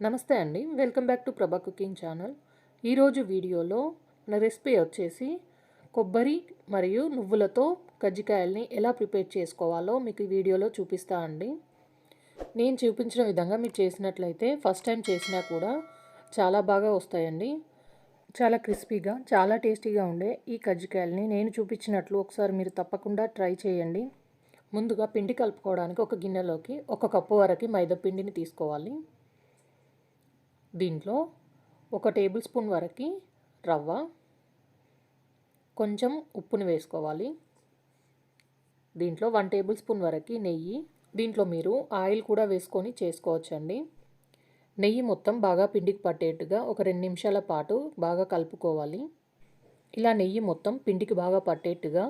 నమస్తే అండి. Welcome back to Prabha cooking channel. ఈరోజు వీడియోలో నా రెసిపీ వచ్చేసి కొబ్బరి మరియు నువ్వులతో కజ్జికాయల్ని ఎలా ప్రిపేర్ చేసుకోవాలో మీకు ఈ వీడియోలో చూపిస్తా అండి. నేను చూపించిన విధంగా మీరు చేసినట్లయితే ఫస్ట్ టైం చేసినా కూడా చాలా బాగా వస్తాయండి. చాలా క్రిస్పీగా చాలా టేస్టీగా ఉండే ఈ కజ్జికాయల్ని నేను చూపించినట్లు ఒకసారి మీరు తప్పకుండా ట్రై చేయండి. ముందుగా పిండి కలుపుకోవడానికి ఒక గిన్నెలోకి ఒక కప్పు వరకు మైదా పిండిని తీసుకోవాలి. దీంట్లో ఒక టేబుల్ స్పూన్ వరకు రవ్వ కొంచెం ఉప్పుని వేసుకోవాలి. దీంట్లో వన్ టేబుల్ స్పూన్ వరకు నెయ్యి దీంట్లో మీరు ఆయిల్ కూడా వేసుకొని చేసుకోవచ్చండి. నెయ్యి మొత్తం బాగా పిండికి పట్టేట్టుగా ఒక రెండు నిమిషాల పాటు బాగా కలుపుకోవాలి. ఇలా నెయ్యి మొత్తం పిండికి బాగా పట్టేట్టుగా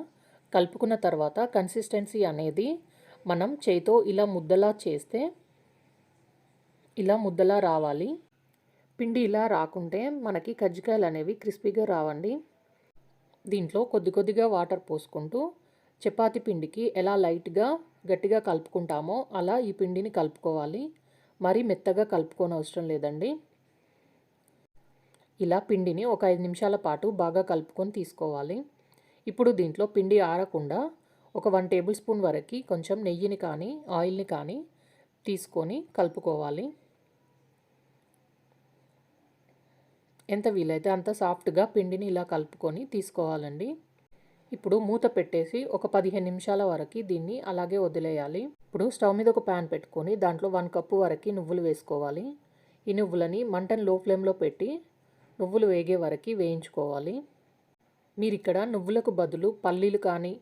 కలుపుకున్న తర్వాత కన్సిస్టెన్సీ అనేది మనం చేతో ఇలా ముద్దలా చేస్తే ఇలా ముద్దలా రావాలి. పిండి ఇలా రాకుంటే మనకి కజ్జికాయలు అనేవి క్రిస్పీగా రావండి. దీంట్లో కొద్ది కొద్దిగా వాటర్ పోసుకుంటూ చపాతి పిండికి ఎలా లైట్గా గట్టిగా కలుపుకుంటామో అలా ఈ పిండిని కలుపుకోవాలి. మరీ మెత్తగా కలుపుకోని అవసరం లేదండి. ఇలా పిండిని ఒక ఐదు నిమిషాల పాటు బాగా కలుపుకొని తీసుకోవాలి. ఇప్పుడు దీంట్లో పిండి ఆరకుండా ఒక వన్ టేబుల్ స్పూన్ వరకు కొంచెం నెయ్యిని కానీ ఆయిల్ని కానీ తీసుకొని కలుపుకోవాలి. ఎంత వీలైతే అంత సాఫ్ట్గా పిండిని ఇలా కలుపుకొని తీసుకోవాలండి. ఇప్పుడు మూత పెట్టేసి ఒక పదిహేను నిమిషాల వరకు దీన్ని అలాగే వదిలేయాలి. ఇప్పుడు స్టవ్ మీద ఒక ప్యాన్ పెట్టుకొని దాంట్లో వన్ కప్పు వరకు నువ్వులు వేసుకోవాలి. ఈ నువ్వులని మంటను లో ఫ్లేమ్లో పెట్టి నువ్వులు వేగే వరకు వేయించుకోవాలి. మీరు ఇక్కడ నువ్వులకు బదులు పల్లీలు కానీ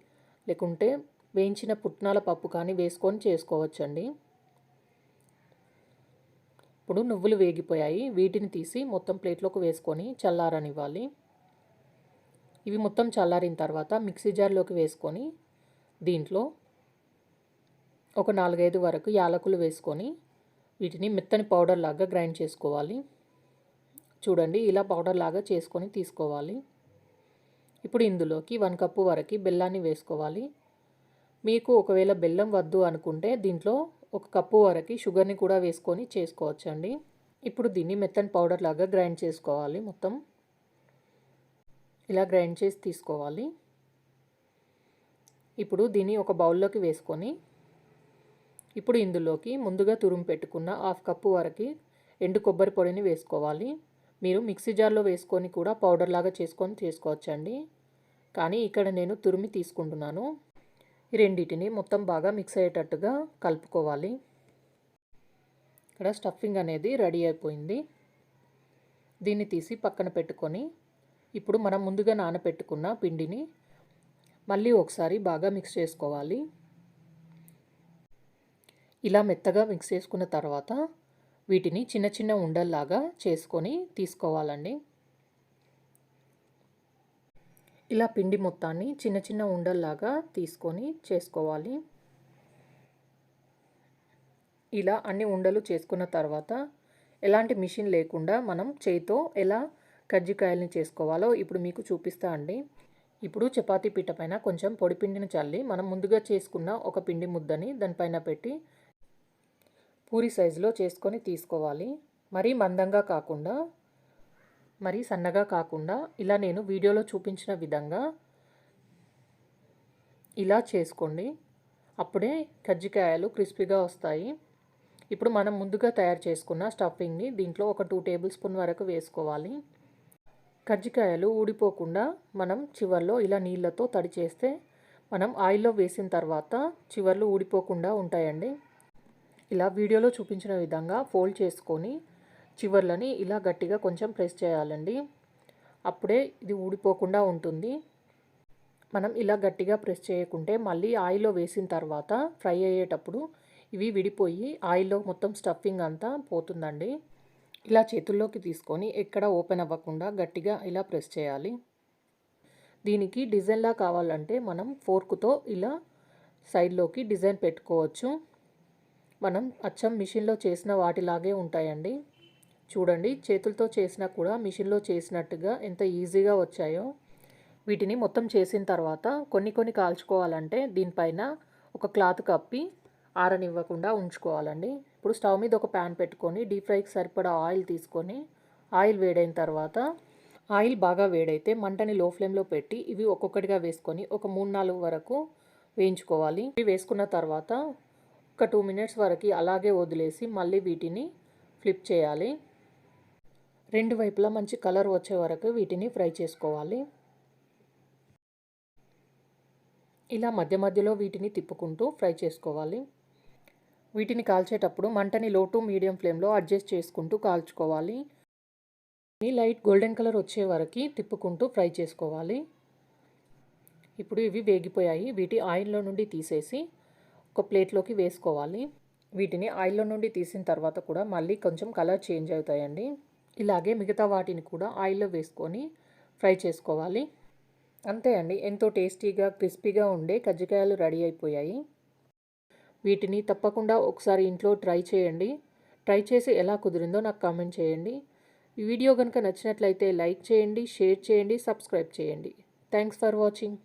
లేకుంటే వేయించిన పుట్నాల పప్పు కానీ వేసుకొని చేసుకోవచ్చండి. ఇప్పుడు నువ్వులు వేగిపోయాయి. వీటిని తీసి మొత్తం ప్లేట్లోకి వేసుకొని చల్లారనివ్వాలి. ఇవి మొత్తం చల్లారిన తర్వాత మిక్సీ జార్లోకి వేసుకొని దీంట్లో ఒక నాలుగైదు వరకు యాలకులు వేసుకొని వీటిని మెత్తని పౌడర్ లాగా గ్రైండ్ చేసుకోవాలి. చూడండి ఇలా పౌడర్ లాగా చేసుకొని తీసుకోవాలి. ఇప్పుడు ఇందులోకి వన్ కప్పు వరకు బెల్లాన్ని వేసుకోవాలి. మీకు ఒకవేళ బెల్లం వద్దు అనుకుంటే దీంట్లో ఒక కప్పు వరకు షుగర్ని కూడా వేసుకొని చేసుకోవచ్చండి. ఇప్పుడు దీన్ని మెత్తని పౌడర్ లాగా గ్రైండ్ చేసుకోవాలి మొత్తం. ఇలా గ్రైండ్ చేసి తీసుకోవాలి. ఇప్పుడు దీన్ని ఒక బౌల్లోకి వేసుకొని ఇప్పుడు ఇందులోకి ముందుగా తురుము పెట్టుకున్న హాఫ్ కప్పు వరకు ఎండు కొబ్బరి పొడిని వేసుకోవాలి. మీరు మిక్సీ జార్లో వేసుకొని కూడా పౌడర్ లాగా చేసుకొని చేసుకోవచ్చండి. కానీ ఇక్కడ నేను తురిమి తీసుకుంటున్నాను. ఈ రెండింటిని మొత్తం బాగా మిక్స్ అయ్యేటట్టుగా కలుపుకోవాలి. ఇక్కడ స్టఫింగ్ అనేది రెడీ అయిపోయింది. దీన్ని తీసి పక్కన పెట్టుకొని ఇప్పుడు మనం ముందుగా నానబెట్టుకున్న పిండిని మళ్ళీ ఒకసారి బాగా మిక్స్ చేసుకోవాలి. ఇలా మెత్తగా మిక్స్ చేసుకున్న తర్వాత వీటిని చిన్న చిన్న ఉండల్లాగా చేసుకొని తీసుకోవాలండి. ఇలా పిండి మొత్తాన్ని చిన్న చిన్న ఉండల్లాగా తీసుకొని చేసుకోవాలి. ఇలా అన్ని ఉండలు చేసుకున్న తర్వాత ఎలాంటి మిషన్ లేకుండా మనం చేయితో ఎలా కజ్జికాయల్ని చేసుకోవాలో ఇప్పుడు మీకు చూపిస్తా అండి. ఇప్పుడు చపాతీ పీట పైన కొంచెం పొడి పిండిని చల్లి మనం ముందుగా చేసుకున్న ఒక పిండి ముద్దని దానిపైన పెట్టి పూరి సైజులో చేసుకొని తీసుకోవాలి. మరీ మందంగా కాకుండా మరీ సన్నగా కాకుండా ఇలా నేను వీడియోలో చూపించిన విధంగా ఇలా చేసుకోండి. అప్పుడే కజ్జికాయలు క్రిస్పీగా వస్తాయి. ఇప్పుడు మనం ముందుగా తయారు చేసుకున్న స్టఫింగ్ని దీంట్లో ఒక టూ టేబుల్ స్పూన్ వరకు వేసుకోవాలి. కజ్జికాయలు ఊడిపోకుండా మనం చివర్లో ఇలా నీళ్ళతో తడి చేస్తే మనం ఆయిల్లో వేసిన తర్వాత చివర్లు ఊడిపోకుండా ఉంటాయండి. ఇలా వీడియోలో చూపించిన విధంగా ఫోల్డ్ చేసుకొని చివర్లని ఇలా గట్టిగా కొంచెం ప్రెస్ చేయాలండి. అప్పుడే ఇది ఊడిపోకుండా ఉంటుంది. మనం ఇలా గట్టిగా ప్రెస్ చేయకుంటే మళ్ళీ ఆయిల్లో వేసిన తర్వాత ఫ్రై అయ్యేటప్పుడు ఇవి విడిపోయి ఆయిల్లో మొత్తం స్టఫింగ్ అంతా పోతుందండి. ఇలా చేతుల్లోకి తీసుకొని ఎక్కడ ఓపెన్ అవ్వకుండా గట్టిగా ఇలా ప్రెస్ చేయాలి. దీనికి డిజైన్లా కావాలంటే మనం ఫోర్కుతో ఇలా సైడ్లోకి డిజైన్ పెట్టుకోవచ్చు. మనం అచ్చం మిషన్లో చేసిన వాటిలాగే ఉంటాయండి. చూడండి చేతులతో చేసినా కూడా మిషన్లో చేసినట్టుగా ఎంత ఈజీగా వచ్చాయో. వీటిని మొత్తం చేసిన తర్వాత కొన్ని కొన్ని కాల్చుకోవాలంటే దీనిపైన ఒక క్లాత్ కప్పి ఆరనివ్వకుండా ఉంచుకోవాలండి. ఇప్పుడు స్టవ్ మీద ఒక ప్యాన్ పెట్టుకొని డీప్ ఫ్రైకి సరిపడా ఆయిల్ తీసుకొని ఆయిల్ వేడైన తర్వాత ఆయిల్ బాగా వేడైతే మంటని లో ఫ్లేమ్లో పెట్టి ఇవి ఒక్కొక్కటిగా వేసుకొని ఒక మూడు నాలుగు వరకు వేయించుకోవాలి. ఇవి వేసుకున్న తర్వాత ఒక టూ మినిట్స్ వరకు అలాగే వదిలేసి మళ్ళీ వీటిని ఫ్లిప్ చేయాలి. రెండు వైపులా మంచి కలర్ వచ్చే వరకు వీటిని ఫ్రై చేసుకోవాలి. ఇలా మధ్య మధ్యలో వీటిని తిప్పుకుంటూ ఫ్రై చేసుకోవాలి. వీటిని కాల్చేటప్పుడు మంటని లో టు మీడియం ఫ్లేమ్లో అడ్జస్ట్ చేసుకుంటూ కాల్చుకోవాలి. లైట్ గోల్డెన్ కలర్ వచ్చే వరకు తిప్పుకుంటూ ఫ్రై చేసుకోవాలి. ఇప్పుడు ఇవి వేగిపోయాయి. వీటి ఆయిల్లో నుండి తీసేసి ఒక ప్లేట్లోకి వేసుకోవాలి. వీటిని ఆయిల్లో నుండి తీసిన తర్వాత కూడా మళ్ళీ కొంచెం కలర్ చేంజ్ అవుతాయండి. ఇలాగే మిగతా వాటిని కూడా ఆయిల్లో వేసుకొని ఫ్రై చేసుకోవాలి. అంతే అండి. ఎంతో టేస్టీగా క్రిస్పీగా ఉండే కజ్జికాయలు రెడీ అయిపోయాయి. వీటిని తప్పకుండా ఒకసారి ఇంట్లో ట్రై చేయండి. ట్రై చేసి ఎలా కుదిరిందో నాకు కామెంట్ చేయండి. ఈ వీడియో కనుక నచ్చినట్లయితే లైక్ చేయండి షేర్ చేయండి సబ్స్క్రైబ్ చేయండి. Thanks for watching.